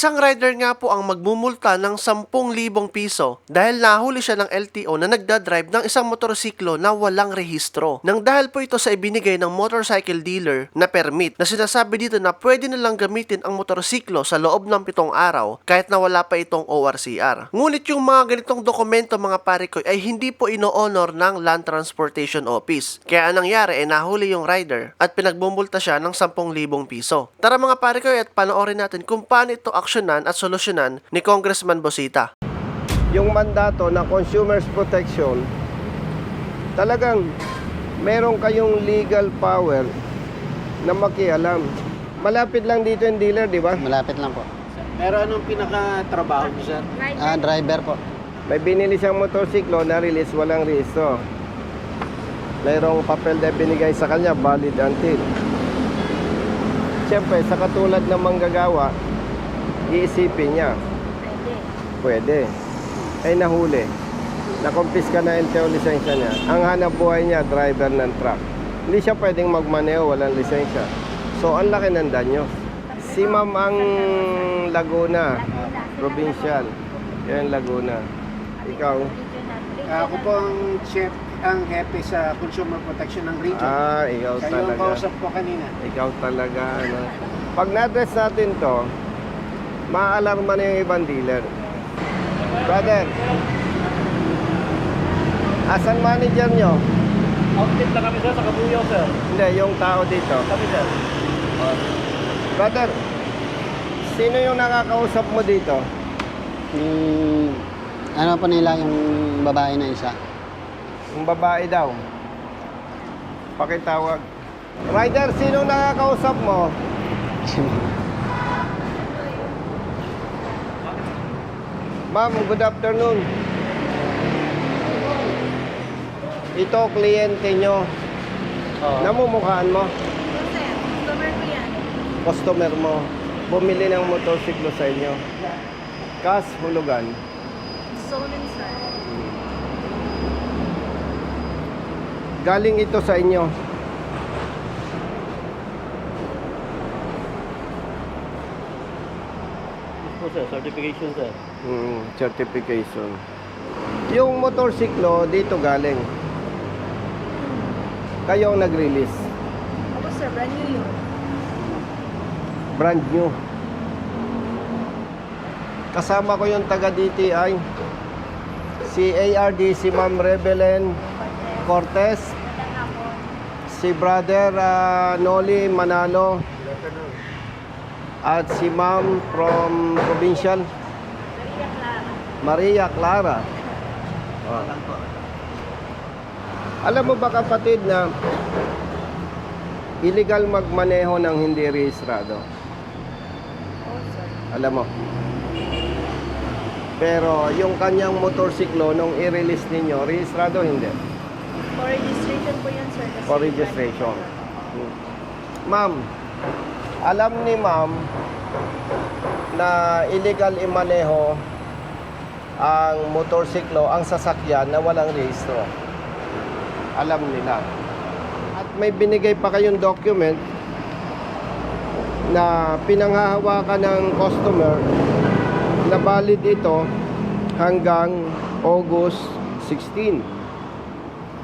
Isang rider nga po ang magmumulta ng 10,000 piso dahil nahuli siya ng LTO na nagdadrive ng isang motorsiklo na walang rehistro. Nang dahil po ito sa ibinigay ng motorcycle dealer na permit na sinasabi dito na pwede nilang gamitin ang motorsiklo sa loob ng pitong araw kahit na wala pa itong ORCR. Ngunit yung mga ganitong dokumento mga pare ko ay hindi po ino-honor ng Land Transportation Office. Kaya anong nangyari ay nahuli yung rider at pinagbumulta siya ng 10,000 piso. Tara mga pare ko at panoorin natin kung paano ito aksyonan at solusyonan ni Congressman Bosita. yung mandato ng Consumers Protection, talagang meron kayong legal power na makialam. Malapit lang dito yung dealer, di ba? Malapit lang po. Pero anong pinaka-trabaho niyo, sir? Ah, driver po. May binili siyang motorsiklo na release, walang rehistro. Mayroong papel na binigay sa kanya, valid until. Siyempre, sa katulad ng manggagawa, iisipin niya, pwede. Ay nahuli. Nakumpis ka na LTO lisensya niya. Ang hanap buhay niya, driver ng truck. Hindi siya pwedeng magmaneo, walang lisensya. So, ang laki ng danyo. Si Ma'am ang Laguna, provincial. Yan Laguna. Ikaw? Ako po ang chef, ang hepe sa Consumer Protection ng region. Ah, ikaw Kayo ang talaga. kausap ko kanina. Ikaw talaga, ano. Pag na-address natin to, maaalarma na yung ibang dealer. Brother, asan manager nyo? Outfit na kami, sir, sa Kabuyaw, sir. Hindi, yung tao dito. Kami, sir. Brother, sino yung nakakausap mo dito? Yung, ano po nila, yung babae na isa. Yung babae daw. Pakitawag. Rider, sino nakakausap mo? Ma'am, good afternoon. Ito, kliyente nyo. Namumukhaan mo, Sir, customer ko yan. customer mo. Bumili ng motorsiklo sa inyo. Kas, hulugan. Stolen, sir. Galing ito sa inyo. po, sir. Certification, sir. Mm, certification. Yung motorsiklo dito galing. Kayo ang nag-release. Ako, sir, brand new yun. Brand new. Kasama ko yung taga DTI. Si ARD, si Ma'am Rebelen Cortez. Si Brother ah, Noli Manalo. At si Ma'am from Provincial. Maria Clara. Oh. Alam mo ba kapatid na illegal magmaneho ng hindi rehistrado? Alam mo. Pero yung kanyang motorsiklo nung i-release ninyo, rehistrado hindi. For registration po yan, sir. For registration. Ma'am, alam ni ma'am na illegal imaneho ang motorsiklo, ang sasakyan na walang rehistro. Alam nila. At may binigay pa kayong document na pinanghahawakan ng customer na valid ito hanggang August 16.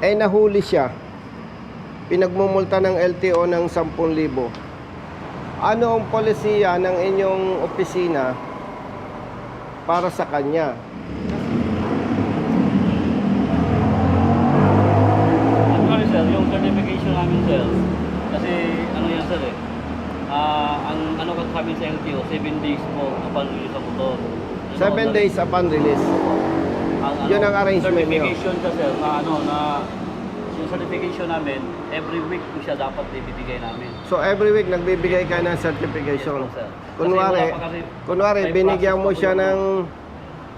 Eh nahuli siya pinagmumulta ng LTO ng 10,000. Ano ang polisiya ng inyong opisina para sa kanya? Ano sir, yung certification namin sir, kasi ano yan sir eh, ah ang ano kasi sa sa LTO, 7 days po upon release ng motor. Ano, 7 sir, days upon release. ang, ano, Yun ang arrangement niyo. Certification siya sir, na ano, na yung certification namin, every week po siya dapat ibibigay namin. So every week nagbibigay ka ng certification. Yes po, sir. Kasi Kunwari, kasi- kunwari binigyan mo siya ng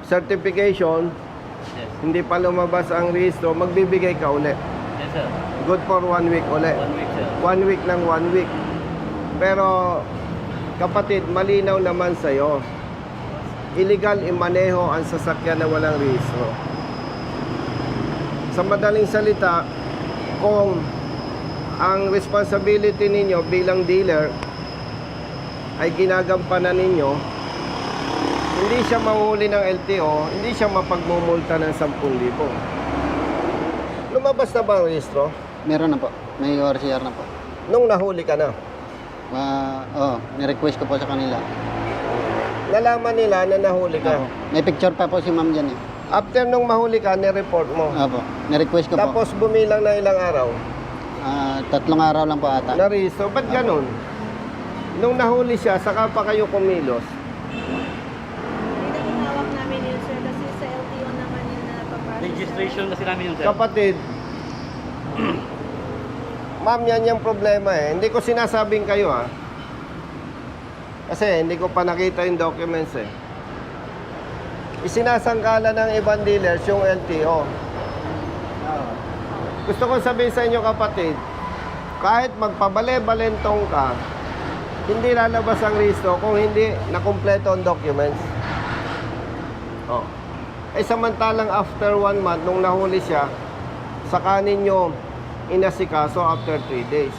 certification, Yes, hindi pa lumabas ang rehistro, magbibigay ka uli. yes sir. Good for one week uli. One week sir. One week ng one week. Pero, kapatid, malinaw naman sa'yo. Illegal imaneho ang sasakyan na walang rehistro. Sa madaling salita, kung ang responsibility ninyo bilang dealer ay ginagampanan ninyo, hindi siya mahuli ng LTO, hindi siya mapagmumulta ng 10,000. Lumabas na ba ang rehistro? Meron na po. May ORCR na po. Nung nahuli ka na, Ah, oh, ni-request ko po sa kanila. nalaman nila na nahuli ka. Opo. May picture pa po si ma'am dyan eh. After nung mahuli ka, ni-report mo. Opo. Ni-request ko po. Tapos bumilang na ilang araw. Ah, tatlong araw lang po ata. Na-rehistro. Ba't ganun? Nung nahuli siya, saka pa kayo kumilos. Ginawak namin yun, sir, kasi sa LTO naman yun na papasok. Registration kasi namin yun, sir. Kapatid, ma'am, yan yung problema eh. Hindi ko sinasabing kayo ha. Kasi hindi ko pa nakita yung documents eh. Isinasangkala ng ibang dealers yung LTO. Gusto ko sabihin sa inyo kapatid, kahit magpabale-balentong ka, hindi lalabas ang risto kung hindi nakumpleto ang documents. Oh. Eh samantalang after one month, nung nahuli siya, saka ninyo inasikaso after 3 days.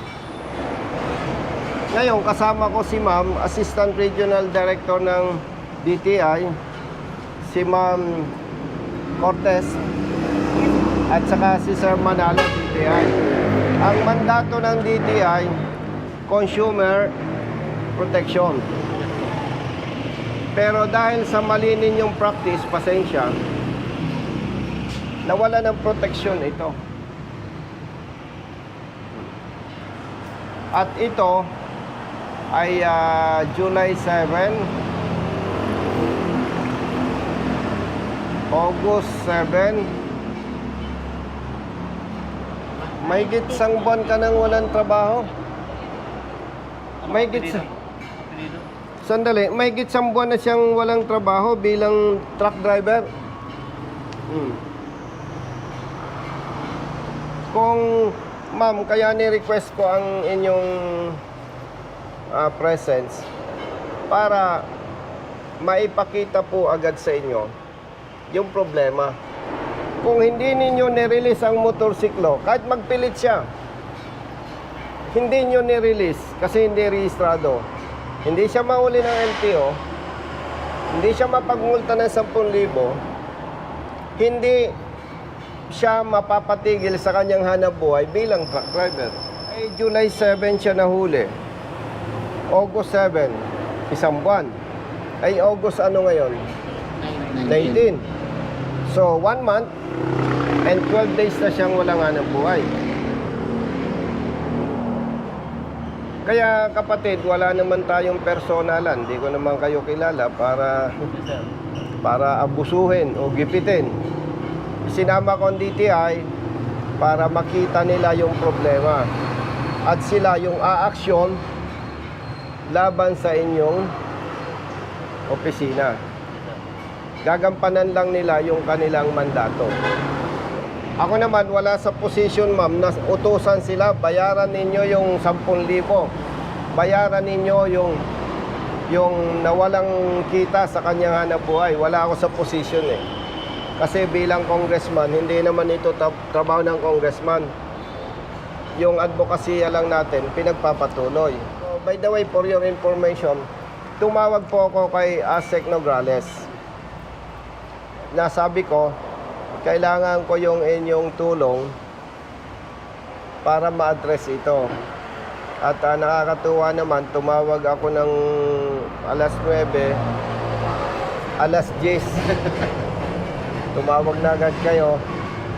Ngayon, kasama ko si Ma'am, Assistant Regional Director ng DTI, si Ma'am Cortez, at saka si Sir Manalo, DTI. Ang mandato ng DTI, Consumer Protection. Pero dahil sa mali ninyong practice, pasensya, nawala ng protection ito. At ito ay ah, July 7, August 7, may isang buwan ka nang walang trabaho. May gitsa. Sandali, may isang buwan na siyang walang trabaho bilang truck driver. Hmm. Kung, ma'am, kaya ni-request ko ang inyong ah, presence para maipakita po agad sa inyo yung problema. Kung hindi ninyo nirelease ang motorsiklo, kahit magpilit siya, hindi nyo nirelease kasi hindi rehistrado. Hindi siya mahuli ng LTO, hindi siya mapagmulta ng 10,000, hindi siya mapapatigil sa kanyang hanap buhay bilang truck driver. Ay July 7 siya nahuli. August 7, isang buwan. Ay August ano ngayon? 19. So, one month and 12 days na siyang walang hanap buhay. Kaya kapatid, wala naman tayong personalan. Hindi ko naman kayo kilala para para abusuhin o gipitin. Sinama ko ang DTI para makita nila yung problema. At sila yung aaksyon laban sa inyong opisina. Gagampanan lang nila yung kanilang mandato. Ako naman, wala sa position, ma'am, na utusan sila, bayaran ninyo yung 10,000. Bayaran ninyo yung yung nawalang kita sa kanyang hanap buhay. Wala ako sa position eh. Kasi bilang congressman, hindi naman ito tra- trabaho ng congressman. Yung advokasya lang natin, pinagpapatuloy. So, by the way, for your information, tumawag po ako kay Asek Nograles. Nasabi ko, kailangan ko yung inyong tulong para ma-address ito. At ah, nakakatuwa naman, tumawag ako ng alas 9, alas 10. tumawag na agad kayo.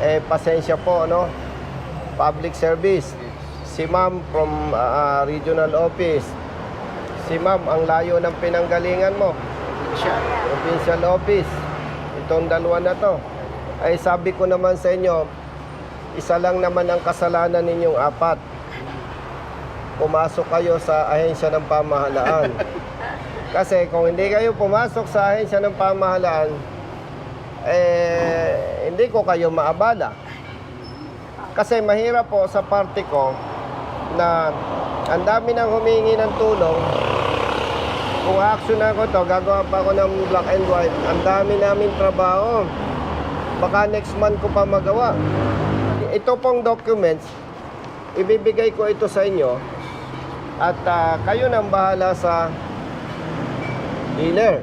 Eh, pasensya po, no? Public service. Si ma'am from ah, regional office. Si ma'am, ang layo ng pinanggalingan mo. Provincial office. Itong dalawa na to. Ay sabi ko naman sa inyo, isa lang naman ang kasalanan ninyong apat. Pumasok kayo sa ahensya ng pamahalaan. Kasi kung hindi kayo pumasok sa ahensya ng pamahalaan, eh, hindi ko kayo maabala. Kasi mahirap po sa party ko na ang dami nang humingi ng tulong. Kung action ako to, gagawa pa ako ng black and white. Ang dami namin trabaho. Baka next month ko pa magawa. Ito pong documents, ibibigay ko ito sa inyo at ah, kayo nang bahala sa dealer.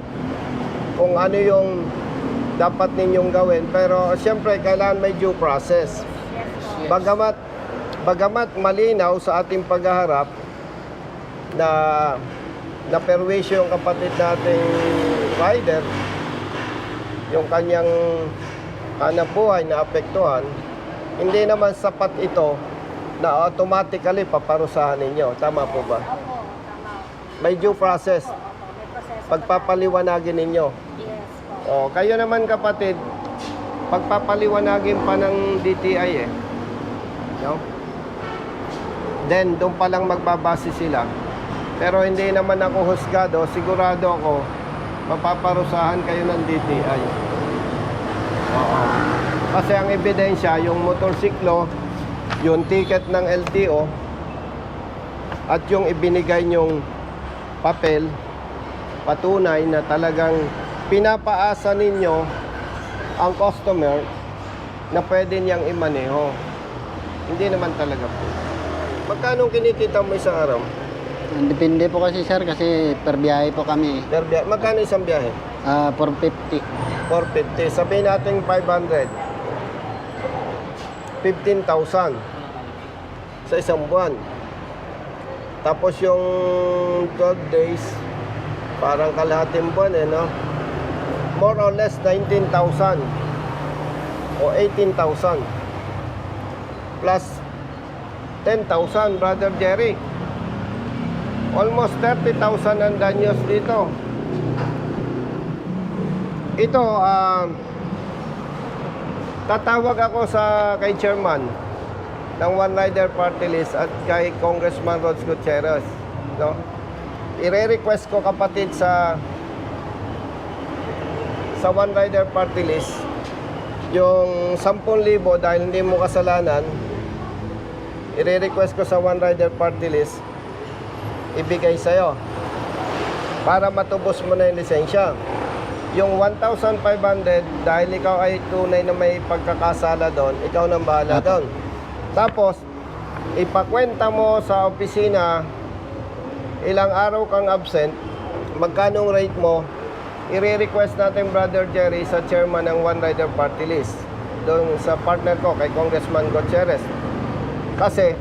kung ano yung dapat ninyong gawin. Pero siyempre, kailangan may due process. Bagamat, bagamat malinaw sa ating paghaharap na na perwisyo yung kapatid nating rider, yung kanyang hanap buhay na apektuhan, hindi naman sapat ito na automatically paparusahan ninyo. Tama po ba? Opo, tama. May due process. Pagpapaliwanagin ninyo. O, kayo naman kapatid, pagpapaliwanagin pa ng DTI eh. No? Then, doon pa lang magbabase sila. Pero hindi naman ako husgado, sigurado ako, mapaparusahan kayo ng DTI. Oo. Kasi ang ebidensya, yung motorsiklo, yung ticket ng LTO, at yung ibinigay nyong papel, patunay na talagang pinapaasa ninyo ang customer na pwede niyang imaneho. Hindi naman talaga po. Magkano kinikita mo isang araw? Depende po kasi sir kasi per biyahe po kami. Per biyahe. Magkano isang biyahe? Ah, 450. 450. Sabihin natin 500. 15,000 sa isang buwan. Tapos yung 12 days, parang kalahating buwan eh, no? More or less 19,000 o 18,000 plus 10,000, Brother Jerry. Almost 30,000 ang danyos dito. Ito, ah, tatawag ako sa kay chairman ng One Rider Party List at kay Congressman Rods Gutierrez. No? Ire-request ko kapatid sa sa One Rider Party List yung 10,000 dahil hindi mo kasalanan ire-request ko sa One Rider Party List ibigay sa'yo para matubos mo na yung lisensya. Yung 1,500 dahil ikaw ay tunay na may pagkakasala doon, ikaw nang bahala doon. Tapos, ipakwenta mo sa opisina ilang araw kang absent, magkano rate mo, i-request natin Brother Jerry sa chairman ng One Rider Party List doon sa partner ko kay Congressman Gutierrez. Kasi,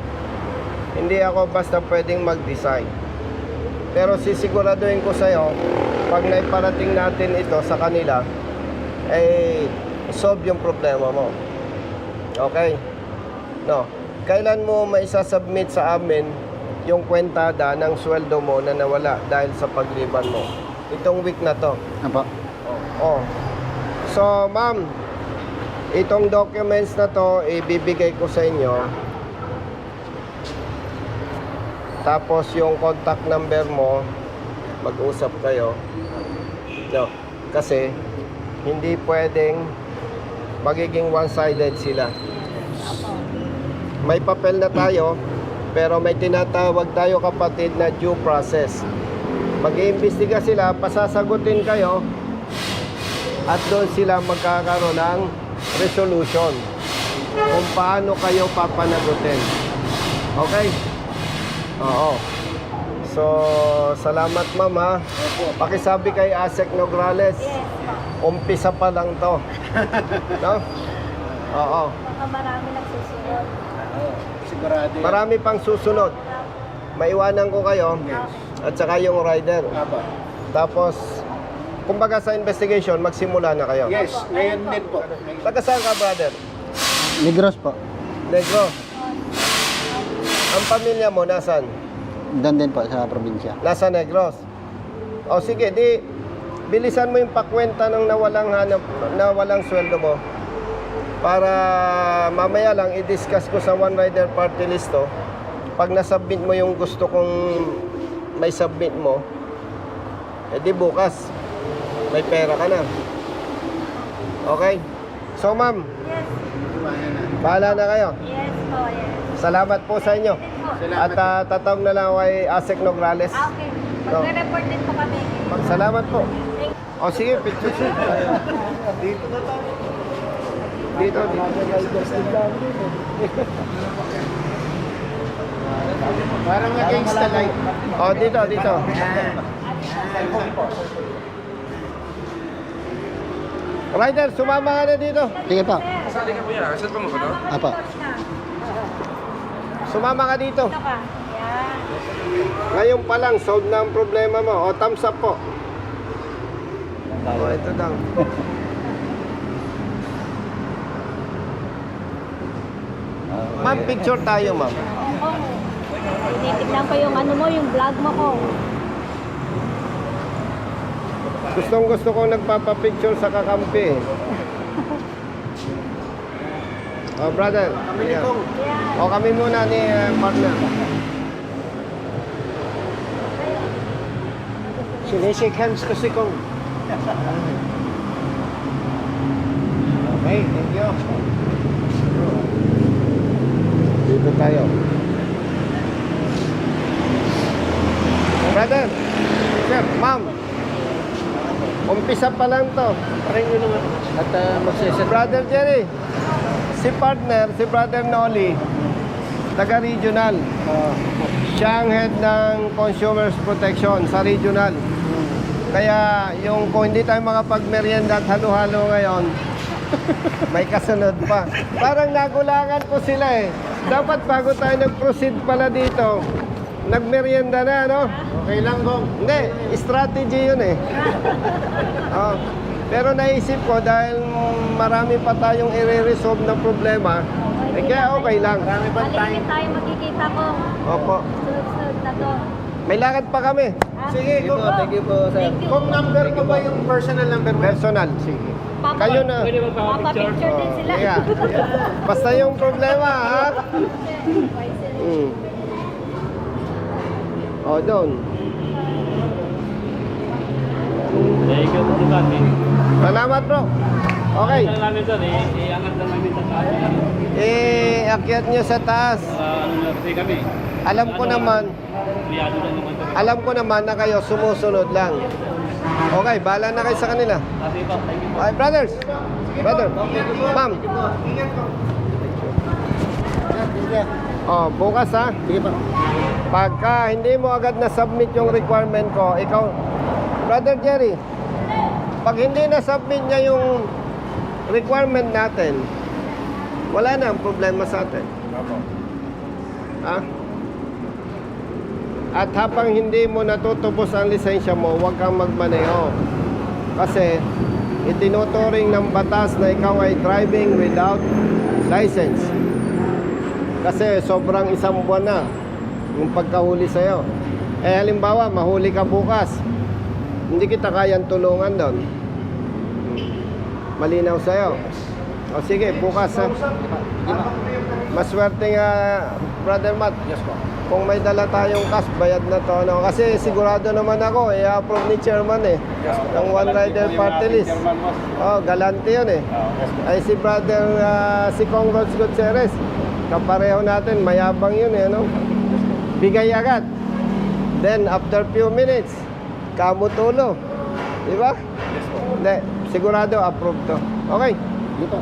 hindi ako basta pwedeng mag-design. Pero sisiguraduhin ko sa'yo, pag naiparating natin ito sa kanila, eh, solve yung problema mo. Okay? No. Kailan mo maisasubmit sa amin yung kwentada ng sweldo mo na nawala dahil sa pagliban mo? Itong week na to. Apo. Oh. So, ma'am, itong documents na to ibibigay ko sa inyo. Tapos yung contact number mo, mag-usap kayo. No, kasi hindi pwedeng magiging one-sided sila. May papel na tayo, pero may tinatawag tayo kapatid na due process. Mag-iimbestiga sila, pasasagutin kayo, at doon sila magkakaroon ng resolution kung paano kayo papanagutin. Okay? Oo. So, salamat ma'am ha. Pakisabi kay Asek Nograles, Yes umpisa pa lang to. no? Oo. Baka marami nagsusunod. Sigurado. Marami pang susunod. Maiwanan ko kayo at saka yung rider. Aba. Tapos, kumbaga sa investigation, magsimula na kayo. Yes, ngayon din po. Taga saan ka, brother? Negros po. Negro. Ang pamilya mo, nasan? Doon din po sa probinsya. Nasa Negros. O sige, di bilisan mo yung pakwenta ng nawalang hanap, nawalang sweldo mo para mamaya lang i-discuss ko sa One Rider Party List to. Pag nasubmit mo yung gusto kong may submit mo, eh di bukas, may pera ka na. Okay? So ma'am, Yes. Bahala na kayo. Yes po, yes. Salamat po sa inyo. Din po. Salamat. At uh, tatawag na lang kay Asek Nograles. Ah, okay. Magre-report din po kami. Salamat po. Thank O sige, picture shoot. Dito na tayo. Dito, dito. Parang against the light. O, dito, dito. Rider, sumama ka na dito. Sige po. Apo. Sumama ka dito. Ito ka. Yan. Ngayon pa lang, solve na ang problema mo. O, thumbs up po. O, ito daw. Ma'am, picture tayo, ma'am. Tinitignan ko yung ano mo, yung vlog mo ko. Gustong gusto ko nagpapapicture sa kakampi. Oh, brother. Yeah. Yan. O, kami muna ni uh, partner. Sinishake hands ko si Kong. Okay, thank you. Dito tayo. Brother, sir, ma'am. Umpisa pa lang to. Parin nyo naman. At uh, magsiset. Brother Jerry, si partner, si Brother Nolly, taga-regional. Siya ang head ng Consumers Protection sa regional. Kaya yung kung hindi tayo makapagmerienda at halo-halo ngayon, may kasunod pa. Parang nagulangan ko sila eh. Dapat bago tayo nag-proceed pala dito, nagmerienda na, no? Okay lang, Kong. Hindi, strategy yun eh. Oh, pero naisip ko dahil marami pa tayong i-resolve na problema, eh kaya okay lang. Marami pa tayo. Maligit tayo magkikita ko. Opo. Sunod-sunod na to. May lakad pa kami. Sige, Kong. Thank you po, sir. Thank you. Kung number mo ba yung personal number mo? Personal. Sige. Papa, Kayo na. Pwede ba pa-picture? Papa-picture din sila. Yeah. Basta yung problema, ha? Mm. O, doon. Thank you po ba? Salamat, bro. Okay. Ano namin sir, i- iangat lang namin sa taas. Eh, akyat nyo sa taas. Ano na kasi kami. Alam ko Ano, naman, alam ko naman na kayo sumusunod lang. Okay, bahala na kayo sa kanila. Po, po. Okay, brothers. Brother. Ma'am. Ingat ko. Oh, bukas ha. Sige po. Pagka hindi mo agad na-submit yung requirement ko, ikaw, Brother Jerry, pag hindi na-submit niya yung requirement natin, wala na ang problema sa atin. Ha? At habang hindi mo natutubos ang lisensya mo, huwag kang magmaneho. Kasi itinuturing ng batas na ikaw ay driving without license. Kasi sobrang isang buwan na yung pagkahuli sa'yo. Eh halimbawa, mahuli ka bukas. Hindi kita kayang tulungan doon. Malinaw sa'yo. O sige, bukas ha. Maswerte nga, Brother Matt. Yes po. Kung may dala tayong cash, bayad na to. Ano? Kasi sigurado naman ako, i-approve ni chairman eh. Ng One Rider Party List. Oh, galante yun eh. Ay si brother, ah, si Kong Rods Gutierrez. Kapareho natin, mayabang yun eh, no? Bigay agad. Then, after few minutes, kamutulo. Di ba? Yes po. Hindi, sigurado approve to. Okay. Dito.